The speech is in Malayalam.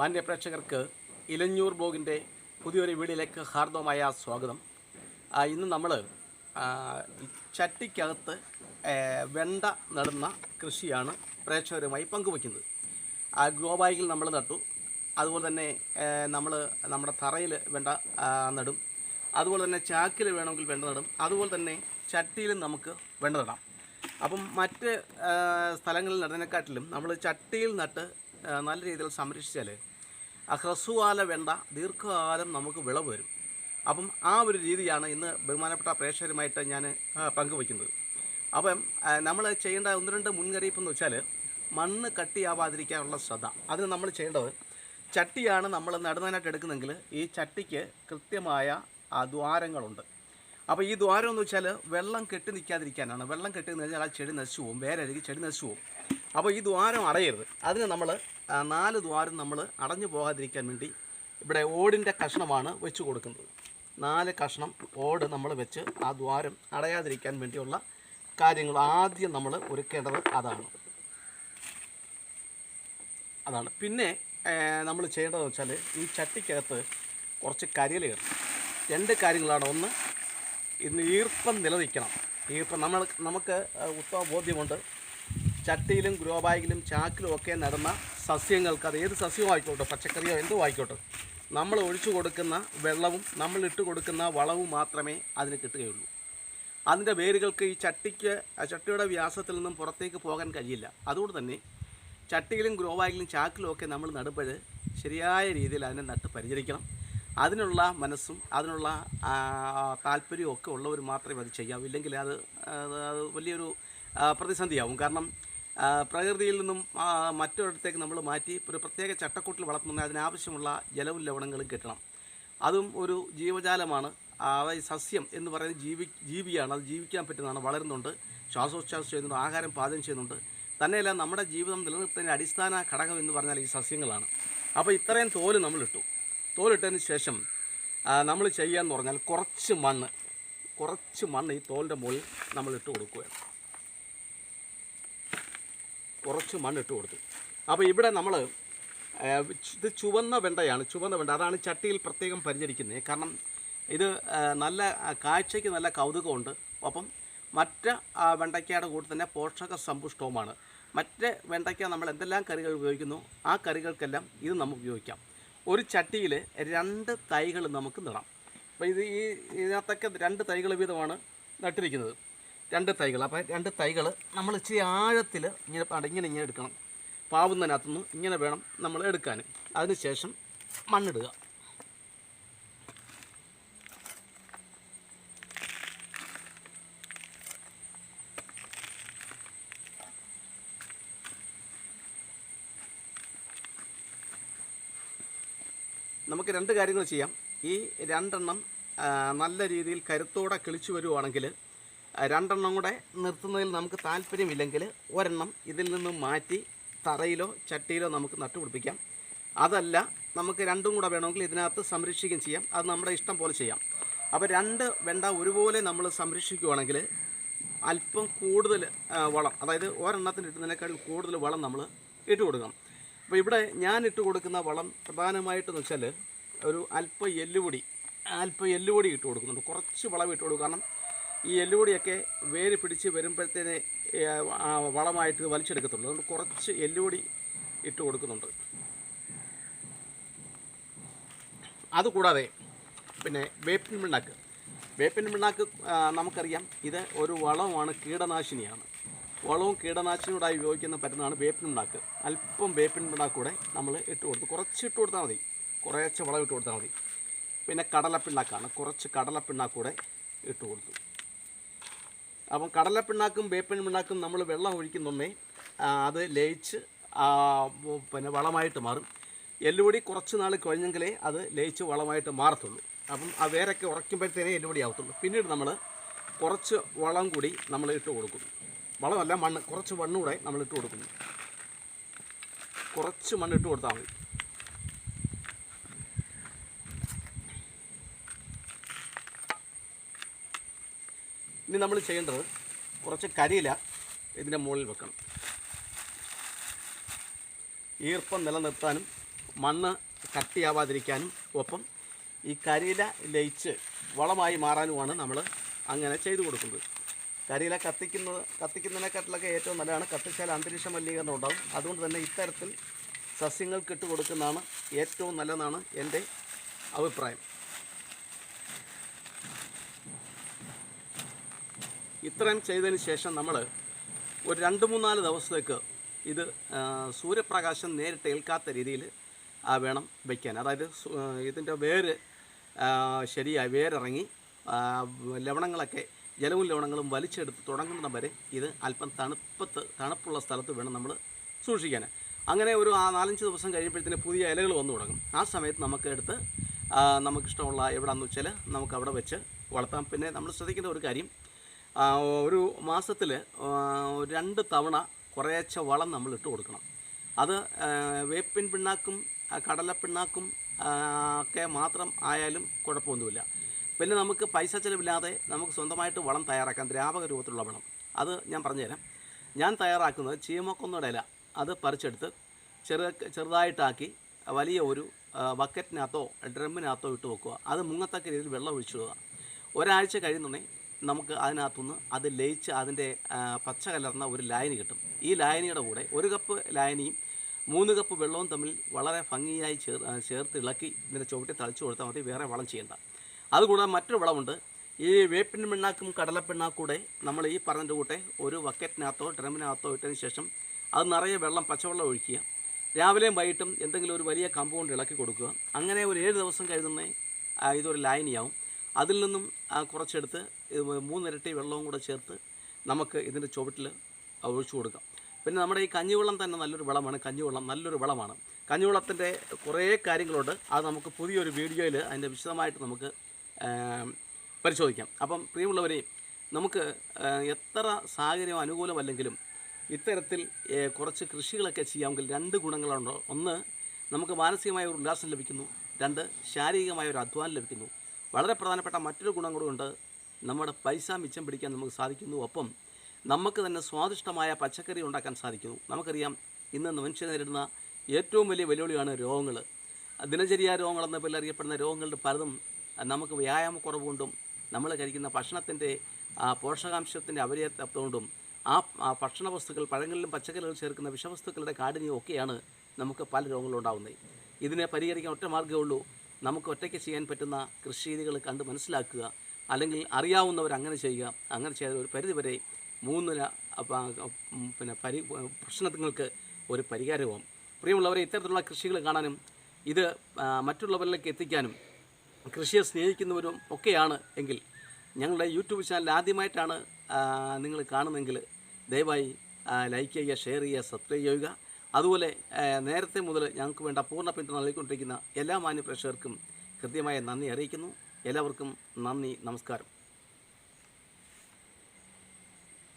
മാന്യ പ്രേക്ഷകർക്ക് ഇലഞ്ഞൂർ ബ്ലോഗിന്റെ പുതിയൊരു വീഡിയോയിലേക്ക് ഹാർദവമായ സ്വാഗതം. ഇന്ന് നമ്മൾ ചട്ടിക്കകത്ത് വെണ്ട നടുന്ന കൃഷിയാണ് പ്രേക്ഷകരുമായി പങ്കുവയ്ക്കുന്നത്. ബാഗിൽ നമ്മൾ നട്ടു. അതുപോലെ തന്നെ നമ്മൾ നമ്മുടെ തറയിൽ വെണ്ട നടും. അതുപോലെ തന്നെ ചാക്കിൽ വേണമെങ്കിൽ വെണ്ട നടും. അതുപോലെ തന്നെ ചട്ടിയിലും നമുക്ക് വെണ്ട നടാം. അപ്പം മറ്റ് സ്ഥലങ്ങളിൽ നടുന്നതിനെക്കാട്ടിലും നമ്മൾ ചട്ടിയിൽ നട്ട് നല്ല രീതിയിൽ സംരക്ഷിച്ചാൽ ഹ്രസ്വകാല വെണ്ട ദീർഘകാലം നമുക്ക് വിളവ് വരും. അപ്പം ആ ഒരു രീതിയാണ് ഇന്ന് ബഹുമാനപ്പെട്ട പ്രേക്ഷകരുമായിട്ട് ഞാൻ പങ്കുവയ്ക്കുന്നത്. അപ്പം നമ്മൾ ചെയ്യേണ്ട ഒന്ന് രണ്ട് മുൻകറിയിപ്പ് എന്ന് വെച്ചാൽ മണ്ണ് കട്ടിയാവാതിരിക്കാനുള്ള ശ്രദ്ധ. അതിന് നമ്മൾ ചെയ്യേണ്ടത് ചട്ടിയാണ് നമ്മൾ നടുന്നതിനായിട്ട് എടുക്കുന്നെങ്കിൽ ഈ ചട്ടിക്ക് കൃത്യമായ ദ്വാരങ്ങളുണ്ട്. അപ്പോൾ ഈ ദ്വാരം എന്ന് വെച്ചാൽ വെള്ളം കെട്ടി നിൽക്കാതിരിക്കാനാണ്. വെള്ളം കെട്ടി കഴിഞ്ഞാൽ ആ ചെടി നശിച്ചു പോകും. വേരഴുകി ചെടി നശിച്ചു പോകും. അപ്പോൾ ഈ ദ്വാരം അടയരുത്. അതിന് നമ്മൾ നാല് ദ്വാരം നമ്മൾ അടഞ്ഞു പോകാതിരിക്കാൻ വേണ്ടി ഇവിടെ ഓടിന്റെ കഷ്ണമാണ് വെച്ച് കൊടുക്കുന്നത്. നാല് കഷ്ണം ഓട് നമ്മൾ വെച്ച് ആ ദ്വാരം അടയാതിരിക്കാൻ വേണ്ടിയുള്ള കാര്യങ്ങൾ ആദ്യം നമ്മൾ ഒരുക്കേണ്ടത് അതാണ്. അതാണ്. പിന്നെ നമ്മൾ ചെയ്യേണ്ടതെന്ന് വെച്ചാൽ ഈ ചട്ടിക്കകത്ത് കുറച്ച് കയറും രണ്ട് കാര്യങ്ങളാണ്. ഒന്ന് ഇന്ന് ഈർപ്പം നിലനിൽക്കണം. ഈർപ്പം നമ്മൾ നമുക്ക് ഉത്തമ ബോധ്യമുണ്ട് ചട്ടിയിലും ഗ്രോ ബാഗിലും ചാക്കിലും ഒക്കെ നടന്ന സസ്യങ്ങൾക്ക് അത് ഏത് സസ്യവും ആയിക്കോട്ടെ പച്ചക്കറിയോ എന്തോ ആയിക്കോട്ടെ. നമ്മൾ ഒഴിച്ചു കൊടുക്കുന്ന വെള്ളവും നമ്മൾ ഇട്ട് കൊടുക്കുന്ന വളവും മാത്രമേ അതിന് കിട്ടുകയുള്ളൂ. അതിന്റെ വേരുകൾക്ക് ഈ ചട്ടിക്ക് ചട്ടിയുടെ വ്യാസത്തിൽ നിന്നും പുറത്തേക്ക് പോകാൻ കഴിയില്ല. അതുകൊണ്ട് തന്നെ ചട്ടിയിലും ഗ്രോ ബാഗിലും ചാക്കിലും ഒക്കെ നമ്മൾ നടുമ്പോൾ ശരിയായ രീതിയിൽ അതിനെ നട്ട് പരിചരിക്കണം. അതിനുള്ള മനസ്സും അതിനുള്ള താല്പര്യവും ഒക്കെ ഉള്ളവർ മാത്രമേ അത് ചെയ്യാവൂ. ഇല്ലെങ്കിൽ അത് വലിയൊരു പ്രതിസന്ധിയാവും. കാരണം പ്രകൃതിയിൽ നിന്നും മറ്റൊരിടത്തേക്ക് നമ്മൾ മാറ്റി ഒരു പ്രത്യേക ചട്ടക്കൂട്ടിൽ വളർത്തുന്ന അതിനാവശ്യമുള്ള ജലവും ലവണങ്ങളും കിട്ടണം. അതും ഒരു ജീവജാലമാണ്. അതായത് സസ്യം എന്ന് പറയുന്നത് ജീവി ജീവിയാണ്. അത് ജീവിക്കാൻ പറ്റുന്നതാണ്. വളരുന്നുണ്ട്. ശ്വാസോച്ഛ്വാസം ചെയ്യുന്നുണ്ട്. ആഹാരം പാചകം ചെയ്യുന്നുണ്ട്. തന്നെയല്ല നമ്മുടെ ജീവിതം നിലനിർത്തുന്നതിന്റെ അടിസ്ഥാന ഘടകം എന്ന് പറഞ്ഞാൽ ഈ സസ്യങ്ങളാണ്. അപ്പോൾ ഇത്രയും തോൽ നമ്മളിട്ടു. തോലിട്ടതിന് ശേഷം നമ്മൾ ചെയ്യാന്ന് പറഞ്ഞാൽ കുറച്ച് മണ്ണ് കുറച്ച് മണ്ണ് ഈ തോലിന്റെ മുകളിൽ നമ്മൾ ഇട്ട് കൊടുക്കുകയാണ്. കുറച്ച് മണ്ണ് ഇട്ട് കൊടുത്തു. അപ്പോൾ ഇവിടെ നമ്മൾ ഇത് ചുവന്ന വെണ്ടയാണ് ചുവന്ന വെണ്ട. അതാണ് ചട്ടിയിൽ പ്രത്യേകം പരിചരിക്കുന്നത്. കാരണം ഇത് നല്ല കാഴ്ചയ്ക്ക് നല്ല കൗതുകമുണ്ട്. ഒപ്പം മറ്റ് വെണ്ടയ്ക്കയുടെ കൂടെ തന്നെ പോഷക സമ്പുഷ്ടവുമാണ്. മറ്റ് വെണ്ടയ്ക്ക നമ്മൾ എന്തെല്ലാം കറികൾ ഉപയോഗിക്കുന്നു ആ കറികൾക്കെല്ലാം ഇത് നമുക്ക് ഉപയോഗിക്കാം. ഒരു ചട്ടിയിൽ രണ്ട് തൈകൾ നമുക്ക് നടാം. അപ്പോൾ ഇത് ഈ ഇതിനകത്തൊക്കെ രണ്ട് തൈകൾ വീതമാണ് നട്ടിരിക്കുന്നത്. രണ്ട് തൈകൾ. അപ്പോൾ രണ്ട് തൈകൾ നമ്മൾ ഇച്ചിരി ആഴത്തിൽ ഇങ്ങനെ ഇങ്ങനെ ഇങ്ങനെ എടുക്കണം. പാവുന്നതിനകത്തുനിന്ന് ഇങ്ങനെ വേണം നമ്മൾ എടുക്കാൻ. അതിനുശേഷം മണ്ണിടുക. നമുക്ക് രണ്ട് കാര്യങ്ങൾ ചെയ്യാം. ഈ രണ്ടെണ്ണം നല്ല രീതിയിൽ കരുത്തോടെ കിളിച്ചു വരുവാണെങ്കിൽ രണ്ടെണ്ണം കൂടെ നിർത്തുന്നതിൽ നമുക്ക് താല്പര്യമില്ലെങ്കിൽ ഒരെണ്ണം ഇതിൽ നിന്ന് മാറ്റി തറയിലോ ചട്ടിയിലോ നമുക്ക് നട്ടുപിടിപ്പിക്കാം. അതല്ല നമുക്ക് രണ്ടും കൂടെ വേണമെങ്കിൽ ഇതിനകത്ത് സംരക്ഷിക്കുകയും ചെയ്യാം. അത് നമ്മുടെ ഇഷ്ടം പോലെ ചെയ്യാം. അപ്പോൾ രണ്ട് വെണ്ട ഒരുപോലെ നമ്മൾ സംരക്ഷിക്കുകയാണെങ്കിൽ അല്പം കൂടുതൽ വളം അതായത് ഒരെണ്ണത്തിന് ഇട്ടുന്നതിനേക്കാൾ കൂടുതൽ വളം നമ്മൾ ഇട്ട് കൊടുക്കണം. അപ്പോൾ ഇവിടെ ഞാൻ ഇട്ട് കൊടുക്കുന്ന വളം പ്രധാനമായിട്ടെന്ന് വെച്ചാൽ ഒരു അല്പ എല്ലുപൊടി അല്പ എല്ലുപൊടി ഇട്ട് കൊടുക്കുന്നുണ്ട്. കുറച്ച് വളം ഇട്ട് കൊടുക്കും. കാരണം ഈ എല്ലുപൊടിയൊക്കെ വേര് പിടിച്ച് വരുമ്പോഴത്തേനെ വളമായിട്ട് വലിച്ചെടുക്കത്തുള്ളൂ. അതുകൊണ്ട് കുറച്ച് എല്ലുപൊടി ഇട്ട് കൊടുക്കുന്നുണ്ട്. അതുകൂടാതെ പിന്നെ വേപ്പിൻ പിണ്ണാക്ക്. വേപ്പിൻ പിണ്ണാക്ക് നമുക്കറിയാം ഇത് ഒരു വളമാണ് കീടനാശിനിയാണ്. വളവും കീടനാശിനിയോടായി ഉപയോഗിക്കുന്ന പറ്റുന്നതാണ് വേപ്പിൻ പിണ്ണാക്ക്. അല്പം വേപ്പിൻ പിണ്ണാക്ക് കൂടെ നമ്മൾ ഇട്ട് കൊടുത്ത് കുറച്ച് ഇട്ട് കൊടുത്താൽ മതി. കുറേശ്ശെ വളം ഇട്ട് കൊടുത്താൽ മതി. പിന്നെ കടലപ്പിണ്ണാക്കാണ്. കുറച്ച് കടലപ്പിണ്ണാക്കൂടെ ഇട്ട് കൊടുത്തു. അപ്പം കടലപ്പിണ്ണാക്കും വേപ്പിൻ പിണ്ണാക്കും നമ്മൾ വെള്ളം ഒഴിക്കുന്നുണ്ടേ അത് ലയിച്ച് പിന്നെ വളമായിട്ട് മാറും. എല്ലുപൊടി കുറച്ച് നാൾ കഴിഞ്ഞെങ്കിലേ അത് ലയിച്ച് വളമായിട്ട് മാറത്തുള്ളൂ. അപ്പം ആ വേരൊക്കെ ഉറയ്ക്കുമ്പോഴത്തേനേ എല്ലുപൊടി ആവത്തുള്ളൂ. പിന്നീട് നമ്മൾ കുറച്ച് വളം കൂടി നമ്മൾ ഇട്ട് കൊടുക്കുന്നു വളമല്ല മണ്ണ് കുറച്ച് മണ്ണുകൂടെ നമ്മൾ ഇട്ട് കൊടുക്കുന്നു. കുറച്ച് മണ്ണ് ഇട്ട് കൊടുത്താൽ മതി. ഇനി നമ്മൾ ചെയ്യേണ്ടത് കുറച്ച് കരിയില ഇതിന്റെ മുകളിൽ വെക്കണം. ഈർപ്പം നിലനിർത്താനും മണ്ണ് കട്ടിയാവാതിരിക്കാനും ഒപ്പം ഈ കരിയില ലയിച്ച് വളമായി മാറാനുമാണ് നമ്മൾ അങ്ങനെ ചെയ്തു കൊടുക്കുന്നത്. കരിയില കത്തിക്കുന്നത് കത്തിക്കുന്നതിനെക്കാട്ടിലൊക്കെ ഏറ്റവും നല്ലതാണ്. കത്തിച്ചാൽ അന്തരീക്ഷ മലിനീകരണം ഉണ്ടാകും. അതുകൊണ്ട് തന്നെ ഇത്തരത്തിൽ സസ്യങ്ങൾക്ക് ഇട്ട് കൊടുക്കുന്നതാണ് ഏറ്റവും നല്ലതെന്നാണ് എന്റെ അഭിപ്രായം. ഇത്രയും ചെയ്തതിന് ശേഷം നമ്മൾ ഒരു രണ്ട് മൂന്നാൽ ദിവസത്തേക്ക് ഇത് സൂര്യപ്രകാശം നേരിട്ട് ഏൽക്കാത്ത രീതിയിൽ വേണം വയ്ക്കാൻ അതായത് ഇതിന്റെ വേര് ശരിയായി വേരിറങ്ങി ലവണങ്ങളൊക്കെ ജലവും ലവണങ്ങളും വലിച്ചെടുത്ത് തുടങ്ങുന്ന വരെ ഇത് അല്പം തണുപ്പത്ത് തണുപ്പുള്ള സ്ഥലത്ത് വേണം നമ്മൾ സൂക്ഷിക്കാൻ അങ്ങനെ ഒരു നാലഞ്ച് ദിവസം കഴിയുമ്പോഴത്തേന് പുതിയ ഇലകൾ വന്നു തുടങ്ങും. ആ സമയത്ത് നമുക്ക് എടുത്ത് നമുക്കിഷ്ടമുള്ള എവിടെയാണെന്ന് വെച്ചാൽ നമുക്ക് അവിടെ വെച്ച് വളർത്താം. പിന്നെ നമ്മൾ ശ്രദ്ധിക്കേണ്ട ഒരു കാര്യം ഒരു മാസത്തിൽ രണ്ട് തവണ കുറേശ്ശെ വളം നമ്മൾ ഇട്ട് കൊടുക്കണം. അത് വേപ്പിൻ പിണ്ണാക്കും കടല കടലപ്പിണ്ണാക്കും ഒക്കെ മാത്രം ആയാലും കുഴപ്പമൊന്നുമില്ല. പിന്നെ നമുക്ക് പൈസ ചിലവില്ലാതെ നമുക്ക് സ്വന്തമായിട്ട് വളം തയ്യാറാക്കാം ദ്രാവക രൂപത്തിലുള്ള വളം. അത് ഞാൻ പറഞ്ഞുതരാം. ഞാൻ തയ്യാറാക്കുന്നത് ചീമക്കൊന്നയുടെ ഇല. അത് പറിച്ചെടുത്ത് ചെറു ചെറുതായിട്ടാക്കി വലിയ ഒരു ബക്കറ്റിനകത്തോ ഡ്രമ്മിനകത്തോ ഇട്ട് വെക്കുക. അത് മുങ്ങത്തക്ക രീതിയിൽ വെള്ളം ഒഴിച്ചു വിടുക ഒരാഴ്ച കഴിയുന്നുണ്ടെങ്കിൽ നമുക്ക് അതിനകത്തുനിന്ന് അത് ലയിച്ച് അതിന്റെ പച്ച കലർന്ന ഒരു ലായനി കിട്ടും. ഈ ലായനിയുടെ കൂടെ ഒരു കപ്പ് ലായനിയും മൂന്ന് കപ്പ് വെള്ളവും തമ്മിൽ വളരെ ഭംഗിയായി ചേർ ചേർത്ത് ഇളക്കി ഇതിന്റെ ചുവട്ടി തളിച്ചു കൊടുത്താൽ മതി വേറെ വളം ചെയ്യേണ്ട. അതുകൂടാതെ മറ്റൊരു വളമുണ്ട്. ഈ വേപ്പിൻ പിണ്ണാക്കും കൂടെ നമ്മൾ ഈ പറഞ്ഞതിന്റെ കൂട്ടെ ഒരു ബക്കറ്റിനകത്തോ ഡ്രമ്മിനകത്തോ ഇട്ടതിന് ശേഷം അത് നിറയെ വെള്ളം പച്ചവെള്ളം ഒഴിക്കുക. രാവിലെയും വൈകിട്ടും എന്തെങ്കിലും ഒരു വലിയ കമ്പൗണ്ട് ഇളക്കി കൊടുക്കുക. അങ്ങനെ ഒരു ഏഴ് ദിവസം കഴിയുന്നേ ഇതൊരു ലായനിയാവും. അതിൽ നിന്നും കുറച്ചെടുത്ത് മൂന്നിരട്ടി വെള്ളവും കൂടെ ചേർത്ത് നമുക്ക് ഇതിന്റെ ചുവട്ടിൽ ഒഴിച്ചു കൊടുക്കാം. പിന്നെ നമ്മുടെ ഈ കഞ്ഞിവെള്ളം തന്നെ നല്ലൊരു വിളമാണ്. കഞ്ഞിവെള്ളം നല്ലൊരു വിളമാണ്. കഞ്ഞിവെള്ളത്തിന്റെ കുറേ കാര്യങ്ങളുണ്ട്. അത് നമുക്ക് പുതിയൊരു വീഡിയോയിൽ അതിന്റെ വിശദമായിട്ട് നമുക്ക് പരിശോധിക്കാം. അപ്പം പ്രിയമുള്ളവരെ നമുക്ക് എത്ര സാഹചര്യം അനുകൂലമല്ലെങ്കിലും ഇത്തരത്തിൽ കുറച്ച് കൃഷികളൊക്കെ ചെയ്യാമെങ്കിൽ രണ്ട് ഗുണങ്ങളുണ്ട്. ഒന്ന് നമുക്ക് മാനസികമായ ഒരു ഉല്ലാസം ലഭിക്കുന്നു. രണ്ട് ശാരീരികമായ ഒരു അധ്വാനം ലഭിക്കുന്നു. വളരെ പ്രധാനപ്പെട്ട മറ്റൊരു ഗുണം കൂടെ നമ്മുടെ പൈസ മിച്ചം പിടിക്കാൻ നമുക്ക് സാധിക്കുന്നു. ഒപ്പം നമുക്ക് തന്നെ സ്വാദിഷ്ടമായ പച്ചക്കറി ഉണ്ടാക്കാൻ സാധിക്കുന്നു. നമുക്കറിയാം ഇന്ന് മനുഷ്യർ നേരിടുന്ന ഏറ്റവും വലിയ വെല്ലുവിളിയാണ് രോഗങ്ങൾ. ദിനചര്യ രോഗങ്ങളെന്ന പേരിൽ അറിയപ്പെടുന്ന രോഗങ്ങളുടെ പലതും നമുക്ക് വ്യായാമക്കുറവ് കൊണ്ടും നമ്മൾ കഴിക്കുന്ന ഭക്ഷണത്തിന്റെ പോഷകാംശത്തിന്റെ അപര്യാപ്തകൊണ്ടും ആ ഭക്ഷണ വസ്തുക്കൾ പഴങ്ങളിലും പച്ചക്കറികളിൽ ചേർക്കുന്ന വിഷവസ്തുക്കളുടെ കാഠിന്യം ഒക്കെയാണ് നമുക്ക് പല രോഗങ്ങളും ഉണ്ടാകുന്നത് ഇതിനെ പരിഹരിക്കാൻ ഒറ്റ മാർഗമേ ഉള്ളൂ. നമുക്ക് ഒറ്റയ്ക്ക് ചെയ്യാൻ പറ്റുന്ന കൃഷിരീതികൾ കണ്ട് മനസ്സിലാക്കുക അല്ലെങ്കിൽ അറിയാവുന്നവർ അങ്ങനെ ചെയ്യുക അങ്ങനെ ചെയ്ത ഒരു പരിധിവരെ അപ്പ- പിന്നെ പരി പ്രശ്നങ്ങൾക്ക് ഒരു പരിഹാരവും. പ്രിയമുള്ളവരെ ഇത്തരത്തിലുള്ള കൃഷികൾ കാണാനും ഇത് മറ്റുള്ളവരിലേക്ക് എത്തിക്കാനും കൃഷിയെ സ്നേഹിക്കുന്നവരും ഒക്കെയാണ് എങ്കിൽ ഞങ്ങളുടെ യൂട്യൂബ് ചാനൽ ആദ്യമായിട്ടാണ് നിങ്ങൾ കാണുന്നതെങ്കിൽ ദയവായി ലൈക്ക് ചെയ്യുക ഷെയർ ചെയ്യുക സബ്സ്ക്രൈബ് ചെയ്യുക. അതുപോലെ നേരത്തെ മുതൽ ഞങ്ങൾക്ക് വേണ്ട പൂർണ പിന്തുണ നൽകിക്കൊണ്ടിരിക്കുന്ന എല്ലാ മാന്യ പ്രേക്ഷകർക്കും കൃത്യമായ നന്ദി അറിയിക്കുന്നു. എല്ലാവർക്കും നന്ദി നമസ്കാരം.